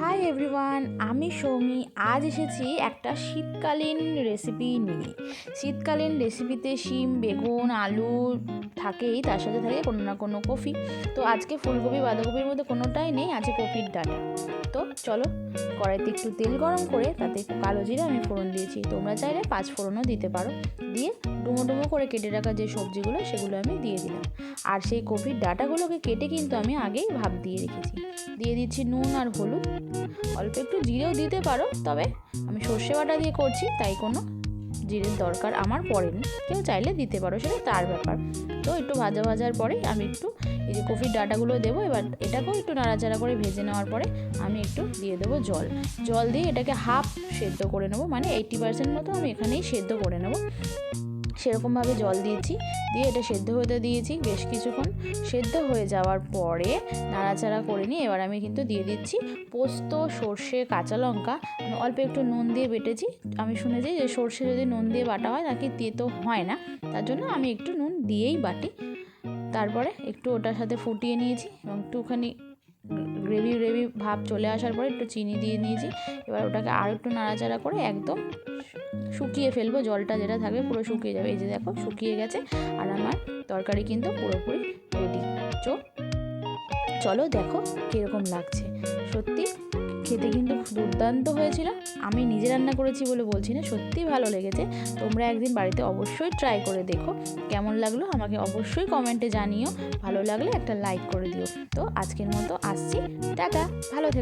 Hi everyone আমি সৌমি। আজ এসেছি একটা শীতকালীন রেসিপি নিয়ে। শীতকালীন রেসিপিতে শিম, বেগুন, আলু থাকেই, তার সাথে থাকে কোনো না কোনো কফি। তো আজকে ফুলকপি, বাঁধাকপির মধ্যে কোনোটাই নেই, আছে কপির ডাটা। তো চলো, কড়াইতে একটু তেল গরম করে, তাতে কালো জিরে আমি ফোড়ন দিয়েছি। তোমরা চাইলে পাঁচ ফোড়নও দিতে পারো। দিয়ে ডুমো ডুমো করে কেটে রাখা যে সবজিগুলো, সেগুলো আমি দিয়ে দিলাম। আর সেই কপির ডাটাগুলোকে কেটে কিন্তু আমি আগেই ভাপ দিয়ে রেখেছি। দিয়ে দিচ্ছি নুন আর হলুদ। অল্প একটু জিরেও দিতে পারো, তবে আমি সর্ষে বাটা দিয়ে করছি, তাই কোনো জিরের দরকার আমার পড়েনি। কেউ চাইলে দিতে পারো, সেটা তার ব্যাপার। তো একটু ভাজা ভাজার পরে আমি একটু এই যে কফির ডাটাগুলো দেবো, এবার এটাকেও একটু নাড়াচাড়া করে ভেজে নেওয়ার পরে আমি একটু দিয়ে দেবো জল। জল দিয়ে এটাকে হাফ সেদ্ধ করে নেব মানে এইটি পার্সেন্ট মতো আমি এখানেই সেদ্ধ করে নেব। সেরকমভাবে জল দিয়েছি, দিয়ে এটা সেদ্ধ হতে দিয়েছি বেশ কিছুক্ষণ। সেদ্ধ হয়ে যাওয়ার পরে নাড়াচাড়া করে নিয়ে এবার আমি কিন্তু দিয়ে দিচ্ছি পোস্ত, সর্ষে, কাঁচা লঙ্কা। আমি অল্প একটু নুন দিয়ে বেটেছি। আমি শুনেছি যে সর্ষে যদি নুন দিয়ে বাটা হয় নাকি তেতো হয় না। তার জন্য আমি একটু নুন দিয়েই বাটি। তারপরে একটু ওটার সাথে ফুটিয়ে নিয়েছি এবং একটুখানি গ্রেভি গ্রেভি ভাব চলে আসার পরে একটু চিনি দিয়ে নিয়েছি। এবার ওটাকে আর একটু নাড়াচাড়া করে একদম শুকিয়ে ফেলব, জলটা যেটা থাকবে পুরো শুকিয়ে যাবে। এই যে দেখো, শুকিয়ে গেছে। আর আমার তরকারি কিন্তু পুরোপুরি রেডি চো, চলো দেখো কীরকম লাগছে। সত্যি খেতে কিন্তু দুর্দান্ত হয়েছিল। আমি নিজে রান্না করেছি বলে বলছি না, সত্যিই ভালো লেগেছে। তোমরা একদিন বাড়িতে অবশ্যই ট্রাই করে দেখো, কেমন লাগল আমাকে অবশ্যই কমেন্টে জানিও। ভালো লাগলে একটা লাইক করে দিও। তো আজকের মতো আসছি। টাটা, ভালো থেকো।